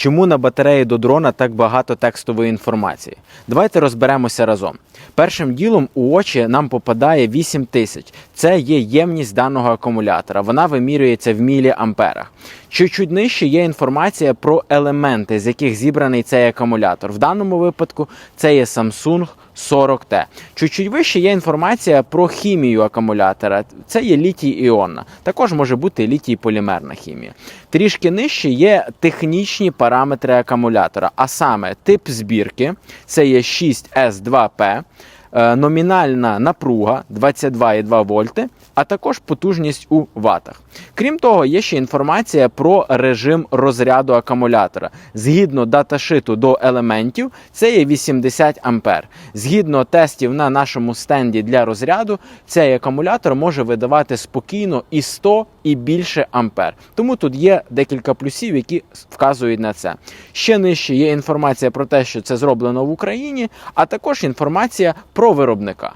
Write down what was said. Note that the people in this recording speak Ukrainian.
Чому на батареї до дрона так багато текстової інформації? Давайте розберемося разом. Першим ділом у очі нам попадає 8 тисяч. Це є ємність даного акумулятора. Вона вимірюється в міліамперах. Чуть-чуть нижче є інформація про елементи, з яких зібраний цей акумулятор. В даному випадку це є Samsung 40T. Чуть-чуть вище є інформація про хімію акумулятора. Це є літій іонна. Також може бути літій полімерна хімія. Трішки нижче є технічні параметри акумулятора, а саме тип збірки, це є 6S2P. Е, Номінальна напруга 22,2 вольти, а також потужність у ватах. Крім того, є ще інформація про режим розряду акумулятора. Згідно даташиту до елементів, це є 80 ампер. Згідно тестів на нашому стенді для розряду, цей акумулятор може видавати спокійно і 100 і більше ампер. Тому тут є декілька плюсів, які вказують на це. Ще нижче є інформація про те, що це зроблено в Україні, а також інформація про виробника.